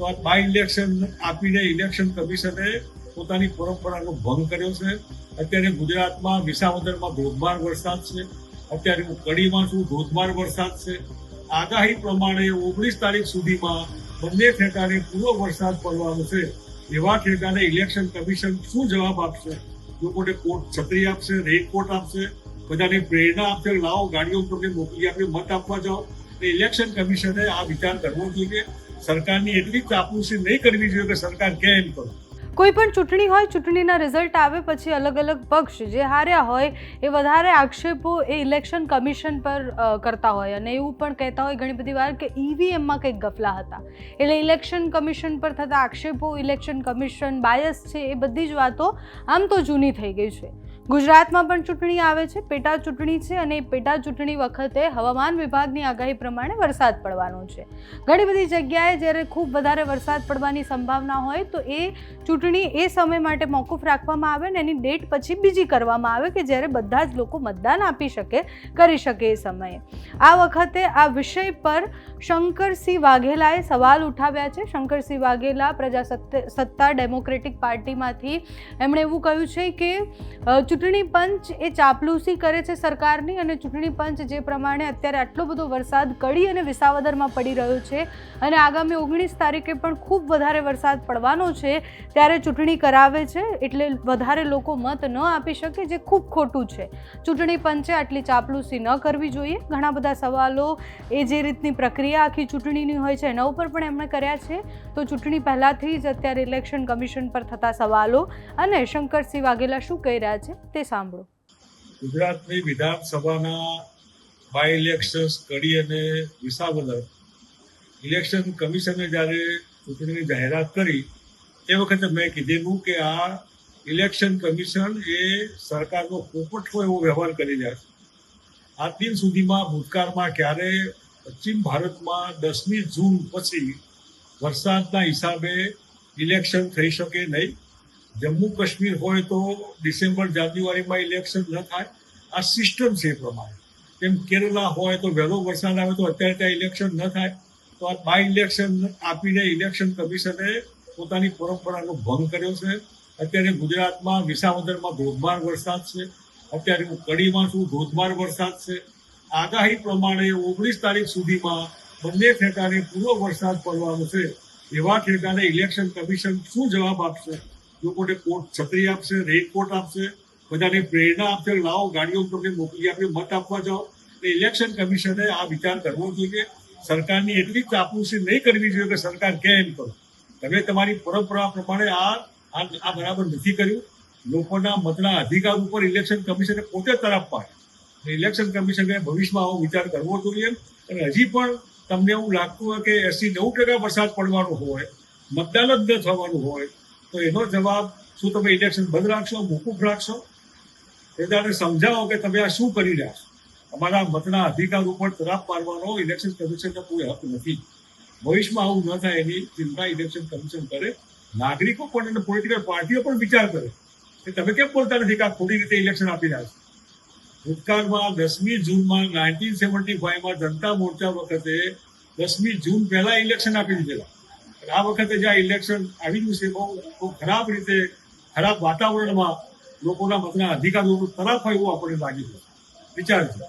તો આ by election આપીને ઇલેક્શન કમિશને પોતાની પરંપરાનો ભંગ કર્યો છે. અત્યારે ગુજરાતમાં વિસાવદરમાં ધોધમાર વરસાદ છે. અત્યારે હું કડીમાં છું, ધોધમાર વરસાદ છે. આગાહી પ્રમાણે ઓગણીસ તારીખ સુધીમાં બંને ઠેકાને પૂરો વરસાદ પડવાનો છે. એવા ઠેકાને ઇલેક્શન કમિશન શું જવાબ આપશે? લોકોને કોટ છત્રી આપશે રેઇનકોટ આપશે, બધાને પ્રેરણા આપશે, લાવો, ગાડીઓ તમને મોકલી આપે, મત આપવા જાઓ. ઇલેક્શન કમિશને આ વિચાર કરવો જોઈએ સરકારની એટલી ચાપુસી નહીં કરવી જોઈએ કે સરકાર કે એમ કોઈ પણ ચૂંટણી હોય, ચૂંટણીના રિઝલ્ટ આવે પછી અલગ અલગ પક્ષ જે હાર્યા હોય, એ વધારે આક્ષેપો એ ઇલેક્શન કમિશન પર કરતા હોય. અને એવું પણ કહેતા હોય ઘણી બધી વાર કે ઈવીએમમાં કંઈક ગફલા હતા. એટલે ઇલેક્શન કમિશન પર થતા આક્ષેપો ઇલેક્શન કમિશન બાયસ છે, એ બધી જ વાતો આમ તો જૂની થઈ ગઈ છે. ગુજરાતમાં પણ ચૂંટણી આવે છે, પેટા ચૂંટણી છે અને પેટા ચૂંટણી વખતે હવામાન વિભાગની આગાહી પ્રમાણે વરસાદ પડવાનો છે. ઘણી બધી જગ્યાએ જ્યારે ખૂબ વધારે વરસાદ પડવાની સંભાવના હોય તો એ ચૂંટણી એ સમય માટે મોકૂફ રાખવામાં આવે ને એની ડેટ પછી બીજી કરવામાં આવે કે જ્યારે બધા જ લોકો મતદાન આપી શકે, કરી શકે એ સમયે. આ વખતે આ વિષય પર શંકરસિંહ વાઘેલાએ સવાલ ઉઠાવ્યા છે. શંકરસિંહ વાઘેલા પ્રજાસત્ત, સત્તા ડેમોક્રેટિક પાર્ટીમાંથી એમણે એવું કહ્યું છે કે ચૂંટણી પંચ એ ચાપલૂસી કરે છે સરકારની અને ચૂંટણી પંચ જે પ્રમાણે અત્યારે આટલો બધો વરસાદ કડી અને વિસાવદરમાં પડી રહ્યો છે અને આગામી ઓગણીસ તારીખે પણ ખૂબ વધારે વરસાદ પડવાનો છે, ત્યારે ચૂંટણી કરાવે છે એટલે વધારે લોકો મત ન આપી શકે જે ખૂબ ખોટું છે. ચૂંટણી પંચે આટલી ચાપલૂસી ન કરવી જોઈએ. ઘણા બધા સવાલો એ જે રીતની પ્રક્રિયા આખી ચૂંટણીની હોય છે એના ઉપર પણ એમણે કર્યા છે. તો ચૂંટણી પહેલાંથી જ અત્યારે ઇલેક્શન કમિશન પર થતા સવાલો અને શંકરસિંહ વાઘેલા શું કહી રહ્યા છે? તે સાંભળો. ગુજરાતની વિધાનસભાના બાય ઇલેક્શન્સ કરી અને વિસાવદર ઇલેક્શન કમિશને જ્યારે ચૂંટણીની જાહેરાત કરી, એ વખતે મેં કીધેલું કે આ ઇલેક્શન કમિશન એ સરકારનો પોપટો એવો વ્યવહાર કરી રહ્યા છે. આ દિન સુધીમાં ભૂતકાળમાં ક્યારે પશ્ચિમ ભારતમાં દસમી જૂન પછી વરસાદના હિસાબે ઇલેક્શન થઈ શકે નહીં. જમ્મુ કાશ્મીર હોય તો ડિસેમ્બર, જાન્યુઆરીમાં ઇલેક્શન ન થાય. આ સિસ્ટમ છે એ પ્રમાણે. તેમ કેરલા હોય તો વહેલો વરસાદ આવે તો અત્યારે ત્યાં ઇલેક્શન ન થાય. તો આ બાય ઇલેક્શન આપીને ઇલેક્શન કમિશને પોતાની પરંપરાનો ભંગ કર્યો છે. અત્યારે ગુજરાતમાં વિસાવદરમાં ધોધમાર વરસાદ છે. અત્યારે હું કડીમાં છું ધોધમાર વરસાદ છે? આગાહી પ્રમાણે ઓગણીસ તારીખ સુધીમાં બંને ઠેકાને પૂરો વરસાદ પડવાનો છે. એવા ઠેકાને ઇલેક્શન કમિશન શું જવાબ આપશે? લોકોને કોટ છત્રી આપશે રેઇનકોટ આપશે, બધાને પ્રેરણા આપશે, લાવો, ગાડીઓ તમને મોકલી આપે, મત આપવા જાઓ. એટલે ઇલેક્શન કમિશને આ વિચાર કરવો જોઈએ સરકારની એટલી ચાપલુસી નહીં કરવી જોઈએ કે સરકાર કે એમ કરો. તમે તમારી પરંપરા પ્રમાણે આ આ બરાબર નથી કર્યું. લોકોના મતના અધિકાર ઉપર ઇલેક્શન કમિશને પોતે તરફ પાડે. ઇલેક્શન કમિશને ભવિષ્યમાં આવો વિચાર કરવો જોઈએ. અને હજી પણ તમને એવું લાગતું હોય કે એસી નવ ટકા વરસાદ પડવાનો હોય, મતદાન જ ન થવાનું હોય તો એનો જવાબ શું તમે ઇલેક્શન બંધ રાખશો, મોકૂફ રાખશો? પ્રજાને સમજાવો કે તમે આ શું કરી રહ્યા છો? અમારા મતના અધિકાર ઉપર તરાપ પાડવાનો ઇલેક્શન કમિશનનો કોઈ હક નથી. ભવિષ્યમાં આવું ન થાય એની ચિંતા ઇલેક્શન કમિશન કરે. નાગરિકો પણ અને પોલિટિકલ પાર્ટીઓ પણ વિચાર કરે કે તમે કેમ બોલતા નથી કે આ ખોટી રીતે ઇલેક્શન આપી રહ્યા છો? ભૂતકાળમાં દસમી જૂનમાં નાઇન્ટીન સેવન્ટી ફાઈવમાં જનતા મોરચા વખતે દસમી જૂન પહેલા ઇલેક્શન આપી દીધેલા. આ વખતે જે આ ઇલેક્શન આવી ગયું છે, બહુ બહુ ખરાબ રીતે, ખરાબ વાતાવરણમાં લોકોના મતના અધિકારો તરફ હોય એવું આપણને લાગી રહ્યું વિચારજો.